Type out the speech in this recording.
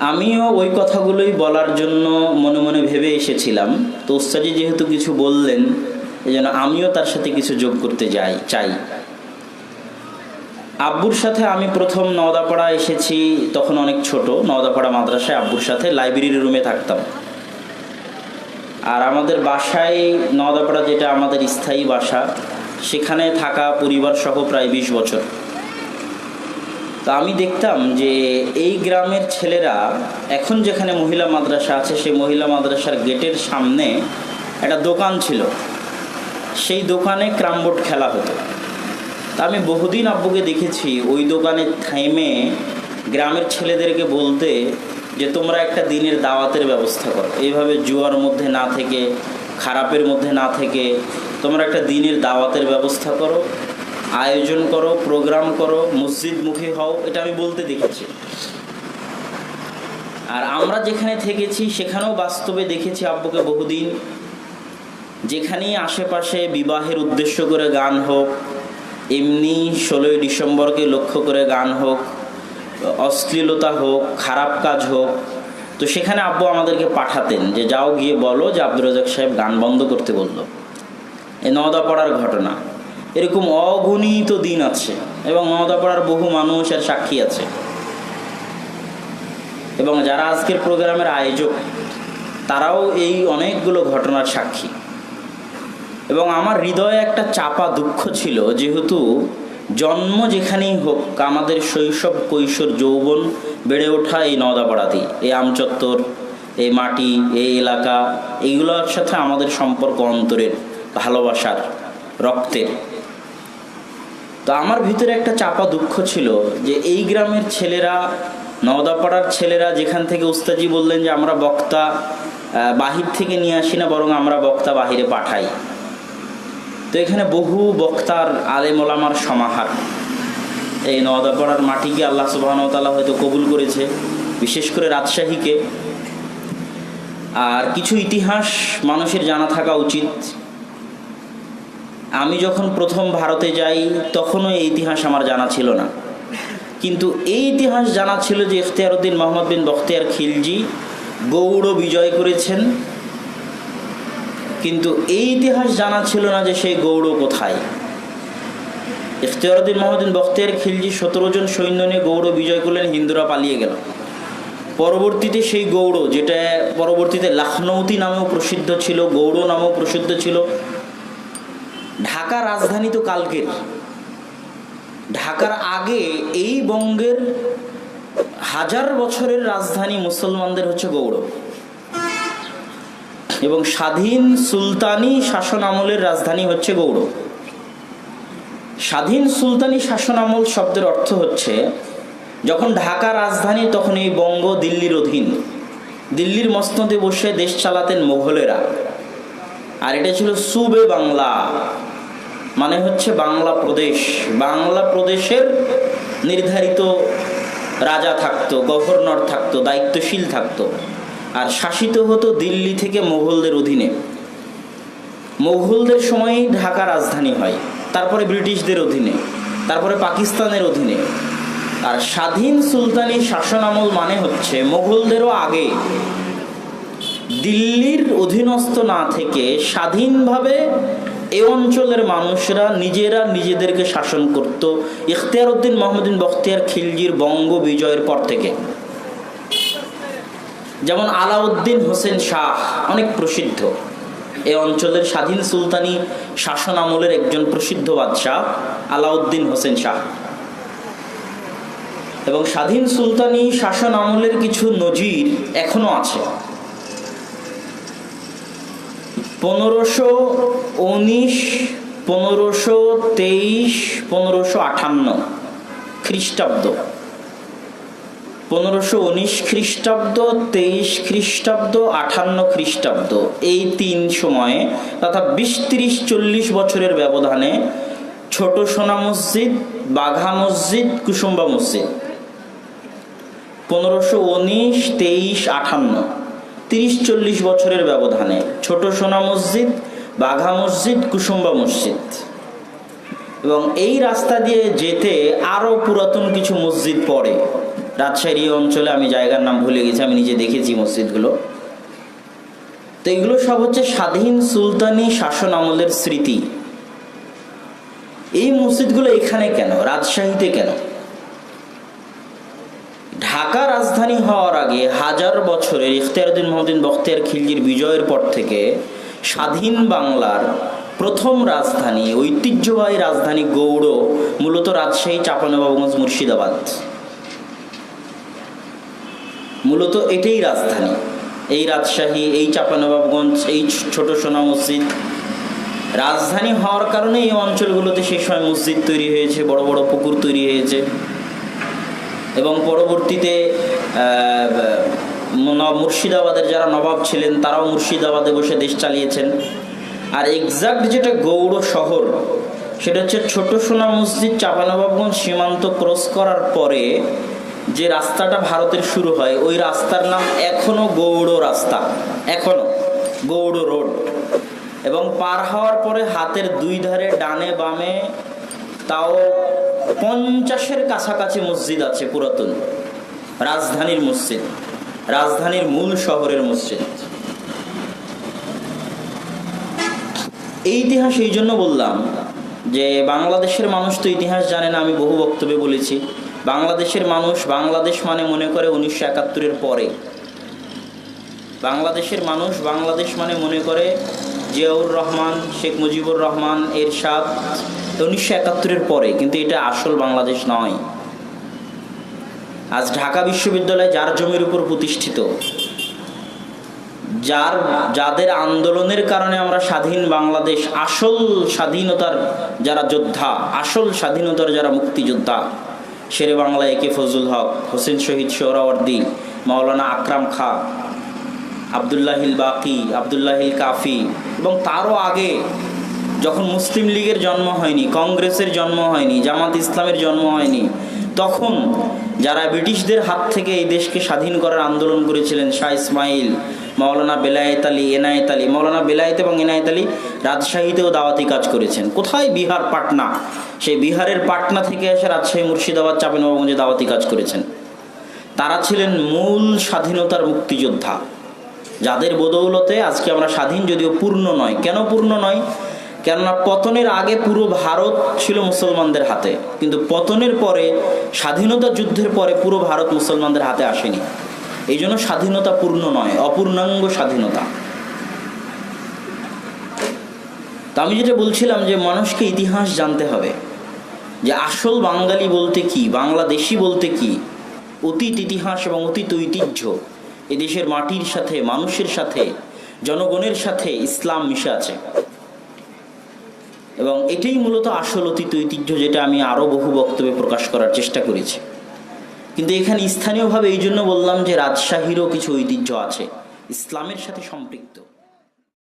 আমিও ওই কথাগুলোই বলার জন্য মনে মনে ভেবে এসেছিলাম। তো উস্তাজি যেহেতু কিছু বললেন এই জন্য আমিও তার সাথে কিছু যোগ করতে যাই, চাই। আব্বুর সাথে আমি প্রথম নওদাপাড়া এসেছি, তখন অনেক ছোট, নওদাপাড়া মাদ্রাসায় আব্বুর সাথে লাইব্রেরির রুমে থাকতাম। আর আমাদের বাসায়, নওদাপাড়া যেটা আমাদের স্থায়ী বাসা, সেখানে থাকা পরিবার সহ প্রায় বিশ বছর। তো আমি দেখতাম যে এই গ্রামের ছেলেরা এখন যেখানে মহিলা মাদ্রাসা আছে, সেই মহিলা মাদ্রাসার গেটের সামনে একটা দোকান ছিল। সেই দোকানে ক্রামবোর্ড খেলা হতো। তা আমি বহুদিন আব্বুকে দেখেছি, ওই দোকানে থেমে গ্রামের ছেলেদেরকে বলতে যে, তোমরা একটা দিনের দাওয়াতের ব্যবস্থা করো। এইভাবে জুয়ার মধ্যে না থেকে, খারাপের মধ্যে না থেকে তোমরা একটা দিনের দাওয়াতের ব্যবস্থা করো। আয়োজন করো, প্রোগ্রাম করো মসজিদ মসজিদমুখী হও, এটা আমি বলতে দেখেছি। আর আমরা যেখানে থেকেছি, সেখানেও বাস্তবে দেখেছি আব্বুকে বহুদিন। যেখানেই আশেপাশে বিবাহের উদ্দেশ্য করে গান হোক, এমনি ষোলোই ডিসেম্বরকে লক্ষ্য করে গান হোক, অশ্লীলতা হোক, খারাপ কাজ হোক, তো সেখানে আব্বু আমাদেরকে পাঠাতেন যে, যাও গিয়ে বলো যে আব্দুর রাজাক সাহেব গান বন্ধ করতে বলল। এই নওদা পড়ার ঘটনা। এরকম অগণিত দিন আছে এবং নওদা পড়ার বহু মানুষ আর সাক্ষী আছে। এবং যারা আজকের প্রোগ্রামের আয়োজক, তারাও এই অনেকগুলো ঘটনার সাক্ষী। এবং আমার হৃদয়ে একটা চাপা দুঃখ ছিল, যেহেতু জন্ম যেখানেই হোক, আমাদের শৈশব, কৈশোর, যৌবন বেড়ে ওঠা এই নদাপাড়াতেই এই আমচত্বর, এই মাটি, এই এলাকা, এইগুলোর সাথে আমাদের সম্পর্ক অন্তরের ভালোবাসার রক্তের তো আমার ভিতরে একটা চাপা দুঃখ ছিল যে এই গ্রামের ছেলেরা, নওদাপাড়ার ছেলেরা যেখান থেকে উস্তাজি বললেন যে আমরা বক্তা বাহির থেকে নিয়ে আসি না, বরং আমরা বক্তা বাহিরে পাঠাই। তো এখানে বহু বক্তার আলেম ওলামার সমাহার। এই নওদাপাড়ার মাটিকে আল্লাহ সুবাহনতালা হয়তো কবুল করেছে, বিশেষ করে রাজশাহীকে। আর কিছু ইতিহাস মানুষের জানা থাকা উচিত। আমি যখন প্রথম ভারতে যাই, তখনও এই ইতিহাস আমার জানা ছিল না। কিন্তু এই ইতিহাস জানা ছিল যে ইখতিয়ারউদ্দিন মোহাম্মদ বিন বখতিয়ার খিলজি গৌড় বিজয় করেছেন। কিন্তু এই ইতিহাস জানা ছিল না যে সেই গৌড় কোথায়। ইখতিয়ারউদ্দিন মোহাম্মদ বিন বখতিয়ার খিলজি সতেরো জন সৈন্য নিয়ে গৌড় বিজয় করলেন, হিন্দুরা পালিয়ে গেল। পরবর্তীতে সেই গৌড়, যেটা পরবর্তীতে লাখনৌতি নামেও প্রসিদ্ধ ছিল, গৌড় নামেও প্রসিদ্ধ ছিল ঢাকা রাজধানী তো কালকের। ঢাকার আগে এই বঙ্গের হাজার বছরের রাজধানী মুসলমানদের হচ্ছে গৌড় এবং স্বাধীন সুলতানি শাসন আমলের রাজধানী হচ্ছে গৌড় স্বাধীন সুলতানি শাসন আমল শব্দের অর্থ হচ্ছে, যখন ঢাকা রাজধানী, তখন এই বঙ্গ দিল্লির অধীন। দিল্লির মসনদে বসে দেশ চালাতেন মোঘলেরা। আর এটা ছিল সুবে বাংলা। মানে হচ্ছে বাংলা প্রদেশ। বাংলা প্রদেশের নির্ধারিত রাজা থাকতো, গভর্নর থাকতো, দায়িত্বশীল থাকতো। আর শাসিত হতো দিল্লি থেকে মোগলদের অধীনে। মোগলদের সময়ই ঢাকা রাজধানী হয়, তারপরে ব্রিটিশদের অধীনে, তারপরে পাকিস্তানের অধীনে। আর স্বাধীন সুলতানি শাসন আমল মানে হচ্ছে মোগলদেরও আগে দিল্লির অধীনস্থ না থেকে স্বাধীনভাবে এ অঞ্চলের মানুষরা নিজেরা নিজেদেরকে শাসন করত। ইখতিয়ার উদ্দিন মোহাম্মদিন বখতিয়ার খিলজির বঙ্গ বিজয়ের পর থেকে। যেমন আলাউদ্দিন হোসেন শাহ অনেক প্রসিদ্ধ। এ অঞ্চলের স্বাধীন সুলতানি শাসন আমলের একজন প্রসিদ্ধ বাদশাহ আলাউদ্দিন হোসেন শাহ। এবং স্বাধীন সুলতানি শাসন আমলের কিছু নজির এখনও আছে। পনেরোশো উনিশ, পনেরোশো তেইশ, পনেরোশো আটান্ন খ্রিস্টাব্দ। পনেরোশো উনিশ খ্রিস্টাব্দ, তেইশ খ্রিস্টাব্দ আটান্ন খ্রিস্টাব্দ। এই তিন সময়ে তথা বিশ, তিরিশ, চল্লিশ বছরের ব্যবধানে ছোট সোনা মসজিদ, বাঘা মসজিদ, কুসুম্বা মসজিদ। পনেরোশো উনিশ, তেইশ আটান্ন তিরিশ চল্লিশ বছরের ব্যবধানে, ছোট সোনা মসজিদ, বাঘা মসজিদ, কুসুম্বা মসজিদ। এবং এই রাস্তা দিয়ে যেতে আরও পুরাতন কিছু মসজিদ পড়ে। রাজশাহী অঞ্চলে আমি জায়গার নাম ভুলে গেছি, আমি নিজে দেখেছি মসজিদগুলো। তো এগুলো সব হচ্ছে স্বাধীন সুলতানি শাসন আমলের স্মৃতি। এই মসজিদগুলো এখানে কেন? রাজশাহীতে কেন ঢাকা রাজধানী হওয়ার আগে হাজার বছরের ইখতিয়ারুদ্দিন মোহাম্মদিন বখতিয়ার খিলজির বিজয়ের পর থেকে স্বাধীন বাংলার প্রথম রাজধানী, ঐতিহ্যবাহী রাজধানী গৌড় মূলত রাজশাহী চাপানবাবগঞ্জ মুর্শিদাবাদ। মূলত এটাই রাজধানী। এই রাজশাহী, এই চাপানবাবগঞ্জ এই ছোট সোনা মসজিদ। রাজধানী হওয়ার কারণে এই অঞ্চলগুলোতে সেই সময় মসজিদ তৈরি হয়েছে, বড় বড় পুকুর তৈরি হয়েছে। এবং পরবর্তীতে মুর্শিদাবাদের যারা নবাব ছিলেন, তারাও মুর্শিদাবাদে বসে দেশ চালিয়েছেন। আর এক্সাক্ট যেটা গৌড় শহর, সেটা হচ্ছে ছোট সোনা মসজিদ চাপানবাবগঞ্জ সীমান্ত ক্রস করার পরে যে রাস্তাটা ভারতের শুরু হয়, ওই রাস্তার নাম এখনও গৌড় রাস্তা, এখনও গৌড় রোড। এবং পার হওয়ার পরে হাতের দুই ধারে ডানে বামে তাও পঞ্চাশের কাছাকাছি মসজিদ আছে পুরাতন। রাজধানীর মসজিদ। রাজধানীর মূল শহরের মসজিদ। এই ইতিহাস এই জন্য বললাম যে বাংলাদেশের মানুষ তো ইতিহাস জানে না, আমি বহু বক্তব্যে বলেছি। বাংলাদেশের মানুষ, বাংলাদেশ মানে মনে করে উনিশশো একাত্তরের পরে। বাংলাদেশের মানুষ, বাংলাদেশ মানে মনে করে জিয়াউর রহমান, শেখ মুজিবুর রহমান, এরশাদ উনিশশো একাত্তরের পরে, কিন্তু এটা আসল বাংলাদেশ নয়। আজ ঢাকা বিশ্ববিদ্যালয় যার জমির উপর প্রতিষ্ঠিত, যার, যাদের আন্দোলনের কারণে আমরা স্বাধীন বাংলাদেশ, আসল স্বাধীনতার যারা যোদ্ধা, আসল স্বাধীনতার যারা মুক্তিযোদ্ধা, শেরে বাংলা একে ফজলুল হক, হোসেন শহীদ সোহরাওয়ার্দী, মাওলানা আকরাম খা আবদুল্লাহিল বাকি, আবদুল্লাহিল কাফি। এবং তারও আগে যখন মুসলিম লীগের জন্ম হয়নি, কংগ্রেসের জন্ম হয়নি, জামাত ইসলামের জন্ম হয়নি, তখন যারা ব্রিটিশদের হাত থেকে এই দেশকে স্বাধীন করার আন্দোলন করেছিলেন, শাহ ইসমাইল, মাওলানা বেলায়েত আলী, এনায়েত আলী, মাওলানা বেলায়েত এবং এনায়েত আলী রাজশাহীতেও দাওয়াতি কাজ করেছেন। কোথায় বিহার পাটনা? সেই বিহারের পাটনা থেকে এসে রাজশাহী, মুর্শিদাবাদ চাপেনবাবগঞ্জে দাওয়াতি কাজ করেছেন। তারা ছিলেন মূল স্বাধীনতার মুক্তিযোদ্ধা। যাদের বদৌলতে আজকে আমরা স্বাধীন, যদিও পূর্ণ নয়। কেন পূর্ণ নয়? কেননা পতনের আগে পুরো ভারত ছিল মুসলমানদের হাতে। কিন্তু পতনের পরে, স্বাধীনতা যুদ্ধের পরে পুরো ভারত মুসলমানদের হাতে আসেনি। এই জন্য স্বাধীনতা পূর্ণ নয়, অপূর্ণাঙ্গ স্বাধীনতা। তা আমি যেটা বলছিলাম যে মানুষকে ইতিহাস জানতে হবে। যে আসল বাঙালি বলতে কি, বাংলাদেশি বলতে কি? অতীত ইতিহাস এবং অতীত ঐতিহ্য। এদেশের মাটির সাথে, মানুষের সাথে, জনগণের সাথে ইসলাম মিশে আছে। এবং এটাই মূলত আসল অতীত ঐতিহ্য যেটা আমি আরও বহু বক্তব্যে প্রকাশ করার চেষ্টা করেছি। কিন্তু এখানে স্থানীয়ভাবে এই জন্য বললাম যে রাজশাহীরও কিছু ঐতিহ্য আছে। ইসলামের সাথে সম্পৃক্ত।